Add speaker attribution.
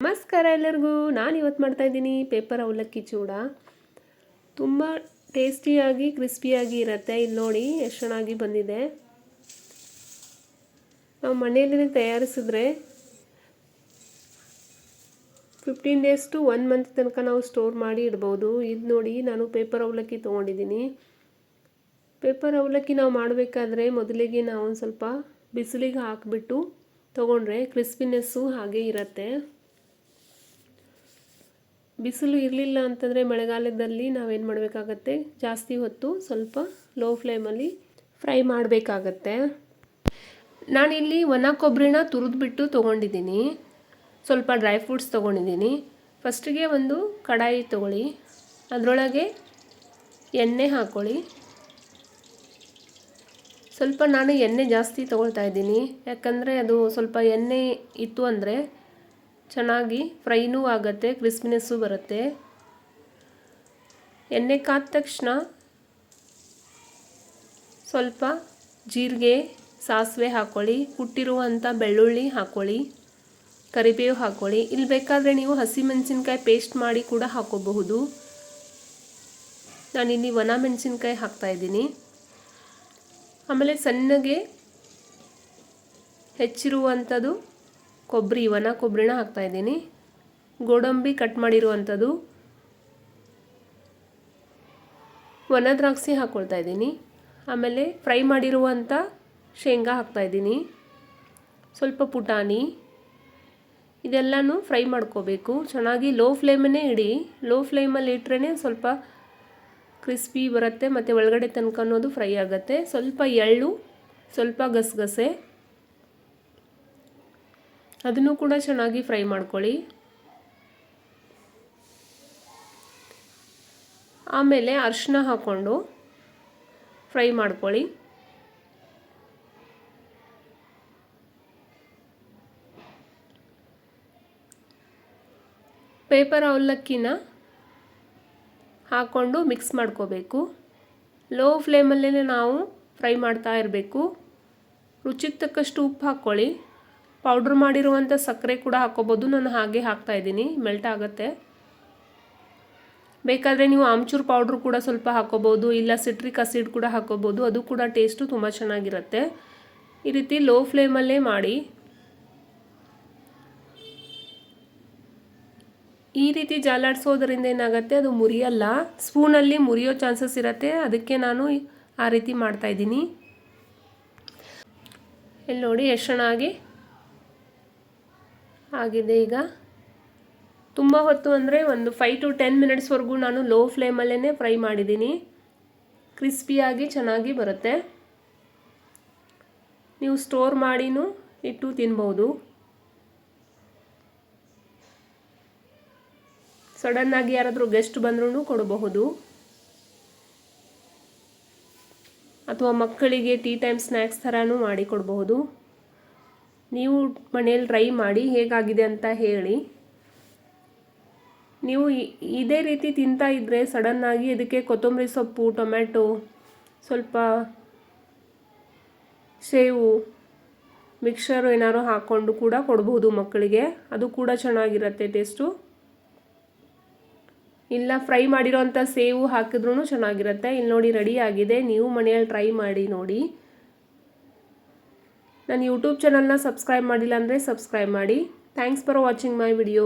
Speaker 1: ನಮಸ್ಕಾರ ಎಲ್ಲರಿಗೂ. ನಾನು ಇವತ್ತು ಮಾಡ್ತಾ ಇದ್ದೀನಿ ಪೇಪರ್ ಅವಲಕ್ಕಿ ಚೂಡ. ತುಂಬ ಟೇಸ್ಟಿಯಾಗಿ, ಕ್ರಿಸ್ಪಿಯಾಗಿ ಇರುತ್ತೆ. ಇಲ್ಲಿ ನೋಡಿ ಎಷ್ಟು ಚೆನ್ನಾಗಿ ಬಂದಿದೆ. ನಾವು ಮನೆಯಲ್ಲೇ ತಯಾರಿಸಿದ್ರೆ fifteen days to one month ತನಕ ನಾವು ಸ್ಟೋರ್ ಮಾಡಿ ಇಡ್ಬೋದು. ಇದು ನೋಡಿ, ನಾನು ಪೇಪರ್ ಅವಲಕ್ಕಿ ತೊಗೊಂಡಿದ್ದೀನಿ. ಪೇಪರ್ ಅವಲಕ್ಕಿ ನಾವು ಮಾಡಬೇಕಾದ್ರೆ ಮೊದಲಿಗೆ ನಾವು ಒಂದು ಸ್ವಲ್ಪ ಬಿಸಿಲಿಗೆ ಹಾಕಿಬಿಟ್ಟು ತೊಗೊಂಡ್ರೆ ಕ್ರಿಸ್ಪಿನೆಸ್ಸು ಹಾಗೆ ಇರುತ್ತೆ. ಬಿಸಿಲು ಇರಲಿಲ್ಲ ಅಂತಂದರೆ ಮಳೆಗಾಲದಲ್ಲಿ ನಾವೇನು ಮಾಡಬೇಕಾಗತ್ತೆ? ಜಾಸ್ತಿ ಹೊತ್ತು ಸ್ವಲ್ಪ ಲೋ ಫ್ಲೇಮಲ್ಲಿ ಫ್ರೈ ಮಾಡಬೇಕಾಗತ್ತೆ. ನಾನಿಲ್ಲಿ ಒಣ ಕೊಬ್ಬರಿನ ತುರಿದ್ಬಿಟ್ಟು ತೊಗೊಂಡಿದ್ದೀನಿ. ಸ್ವಲ್ಪ ಡ್ರೈ ಫ್ರೂಟ್ಸ್ ತೊಗೊಂಡಿದ್ದೀನಿ. ಫಸ್ಟಿಗೆ ಒಂದು ಕಡಾಯಿ ತೊಗೊಳ್ಳಿ. ಅದರೊಳಗೆ ಎಣ್ಣೆ ಹಾಕ್ಕೊಳ್ಳಿ ಸ್ವಲ್ಪ ನಾನು ಎಣ್ಣೆ ಜಾಸ್ತಿ ತೊಗೊಳ್ತಾ ಇದ್ದೀನಿ. ಯಾಕಂದರೆ ಅದು ಸ್ವಲ್ಪ ಎಣ್ಣೆ ಇತ್ತು ಅಂದರೆ ಚೆನ್ನಾಗಿ ಫ್ರೈನೂ ಆಗುತ್ತೆ, ಕ್ರಿಸ್ಪಿನೆಸ್ಸು ಬರುತ್ತೆ. ಎಣ್ಣೆ ಕಾದ ತಕ್ಷಣ ಸ್ವಲ್ಪ ಜೀರಿಗೆ, ಸಾಸಿವೆ ಹಾಕ್ಕೊಳ್ಳಿ ಕುಟ್ಟಿರುವಂಥ ಬೆಳ್ಳುಳ್ಳಿ ಹಾಕ್ಕೊಳ್ಳಿ ಕರಿಬೇವು ಹಾಕ್ಕೊಳ್ಳಿ ಇಲ್ಲಿ ಬೇಕಾದರೆ ನೀವು ಹಸಿಮೆಣಸಿನ್ಕಾಯಿ ಪೇಸ್ಟ್ ಮಾಡಿ ಕೂಡ ಹಾಕೋಬಹುದು. ನಾನಿಲ್ಲಿ ಒಣ ಮೆಣಸಿನ್ಕಾಯಿ ಹಾಕ್ತಾಯಿದ್ದೀನಿ ಆಮೇಲೆ ಸಣ್ಣಗೆ ಹೆಚ್ಚಿರುವಂಥದ್ದು ಕೊಬ್ಬರಿ ಒಣ ಕೊಬ್ಬರಿನ ಹಾಕ್ತಾಯಿದ್ದೀನಿ ಗೋಡಂಬಿ ಕಟ್ ಮಾಡಿರುವಂಥದ್ದು. ಒಣ ದ್ರಾಕ್ಷಿ ಹಾಕ್ಕೊಳ್ತಾ ಇದ್ದೀನಿ. ಆಮೇಲೆ ಫ್ರೈ ಮಾಡಿರುವಂಥ ಶೇಂಗಾ ಹಾಕ್ತಾಯಿದ್ದೀನಿ ಸ್ವಲ್ಪ ಪುಟಾಣಿ. ಇದೆಲ್ಲನೂ ಫ್ರೈ ಮಾಡ್ಕೋಬೇಕು. ಚೆನ್ನಾಗಿ ಲೋ ಫ್ಲೇಮನ್ನೇ ಇಡಿ. ಲೋ ಫ್ಲೇಮಲ್ಲಿ ಇಟ್ರೇ ಸ್ವಲ್ಪ ಕ್ರಿಸ್ಪಿ ಬರುತ್ತೆ, ಮತ್ತು ಒಳಗಡೆ ತನಕ ಅನ್ನೋದು ಫ್ರೈ ಆಗುತ್ತೆ. ಸ್ವಲ್ಪ ಎಳ್ಳು, ಸ್ವಲ್ಪ ಗಸಗಸೆ. ಅದನ್ನು ಕೂಡ ಚೆನ್ನಾಗಿ ಫ್ರೈ ಮಾಡ್ಕೊಳ್ಳಿ. ಆಮೇಲೆ ಅರಿಶಿನ ಹಾಕ್ಕೊಂಡು ಫ್ರೈ ಮಾಡ್ಕೊಳ್ಳಿ. ಪೇಪರ್ ಅವಲಕ್ಕಿನ ಹಾಕ್ಕೊಂಡು ಮಿಕ್ಸ್ ಮಾಡ್ಕೋಬೇಕು. ಲೋ ಫ್ಲೇಮಲ್ಲೇ ನಾವು ಫ್ರೈ ಮಾಡ್ತಾ ಇರಬೇಕು. ರುಚಿಗೆ ತಕ್ಕಷ್ಟು ಉಪ್ಪು ಹಾಕ್ಕೊಳ್ಳಿ. ಪೌಡ್ರ್ ಮಾಡಿರುವಂಥ ಸಕ್ಕರೆ ಕೂಡ ಹಾಕ್ಕೋಬೋದು ನಾನು ಹಾಗೆ ಹಾಕ್ತಾ ಇದ್ದೀನಿ. ಮೆಲ್ಟ್ ಆಗುತ್ತೆ. ಬೇಕಾದರೆ ನೀವು ಆಮ್ಚೂರ್ ಪೌಡ್ರ್ ಕೂಡ ಸ್ವಲ್ಪ ಹಾಕ್ಕೋಬೋದು ಇಲ್ಲ ಸಿಟ್ರಿಕ್ ಅಸಿಡ್ ಕೂಡ ಹಾಕ್ಕೋಬೋದು ಅದು ಕೂಡ ಟೇಸ್ಟು ತುಂಬ ಚೆನ್ನಾಗಿರುತ್ತೆ. ಈ ರೀತಿ ಲೋ ಫ್ಲೇಮಲ್ಲೇ ಮಾಡಿ. ಈ ರೀತಿ ಜಾಲಾಡಿಸೋದ್ರಿಂದ ಏನಾಗುತ್ತೆ? ಅದು ಮುರಿಯಲ್ಲ. ಸ್ಪೂನಲ್ಲಿ ಮುರಿಯೋ ಚಾನ್ಸಸ್ ಇರುತ್ತೆ. ಅದಕ್ಕೆ ನಾನು ಆ ರೀತಿ ಮಾಡ್ತಾಯಿದ್ದೀನಿ ಇಲ್ಲಿ ನೋಡಿ ಎಷ್ಟು ಚೆನ್ನಾಗಿ ಆಗಿದೆ ಈಗ. ತುಂಬ ಹೊತ್ತು ಅಂದರೆ ಒಂದು ಫೈವ್ ಟು ಟೆನ್ ಮಿನಿಟ್ಸ್ವರೆಗೂ ನಾನು ಲೋ ಫ್ಲೇಮಲ್ಲೇ ಫ್ರೈ ಮಾಡಿದ್ದೀನಿ. ಕ್ರಿಸ್ಪಿಯಾಗಿ ಚೆನ್ನಾಗಿ ಬರುತ್ತೆ. ನೀವು ಸ್ಟೋರ್ ಮಾಡಿನೂ ಇಟ್ಟು ತಿನ್ಬೋದು. ಸಡನ್ನಾಗಿ ಯಾರಾದರೂ ಗೆಸ್ಟ್ ಬಂದ್ರೂ ಕೊಡಬಹುದು. ಅಥವಾ ಮಕ್ಕಳಿಗೆ ಟೀ ಟೈಮ್ ಸ್ನ್ಯಾಕ್ಸ್ ಥರನೂ ಮಾಡಿ ಕೊಡಬಹುದು. ನೀವು ಮನೆಯಲ್ಲಿ ಟ್ರೈ ಮಾಡಿ ಹೇಗಾಗಿದೆ ಅಂತ ಹೇಳಿ. ನೀವು ಇದೇ ರೀತಿ ತಿಂತಾ ಇದ್ದರೆ ಸಡನ್ನಾಗಿ ಇದಕ್ಕೆ ಕೊತ್ತಂಬರಿ ಸೊಪ್ಪು, ಟೊಮ್ಯಾಟೊ, ಸ್ವಲ್ಪ ಸೇವು ಮಿಕ್ಸರು ಏನಾದ್ರು ಹಾಕ್ಕೊಂಡು ಕೂಡ ಕೊಡ್ಬೋದು ಮಕ್ಕಳಿಗೆ. ಅದು ಕೂಡ ಚೆನ್ನಾಗಿರುತ್ತೆ ಟೇಸ್ಟು ಇಲ್ಲ ಫ್ರೈ ಮಾಡಿರೋಂಥ ಸೇವು ಹಾಕಿದ್ರೂ ಚೆನ್ನಾಗಿರುತ್ತೆ. ಇಲ್ಲಿ ನೋಡಿ ರೆಡಿ ಆಗಿದೆ. ನೀವು ಮನೆಯಲ್ಲಿ ಟ್ರೈ ಮಾಡಿ ನೋಡಿ. ನನ್ನ ಯೂಟ್ಯೂಬ್ ಚಾನಲ್ನ ಸಬ್ಸ್ಕ್ರೈಬ್ ಮಾಡಿಲ್ಲ ಅಂದರೆ ಸಬ್ಸ್ಕ್ರೈಬ್ ಮಾಡಿ. Thanks for watching my video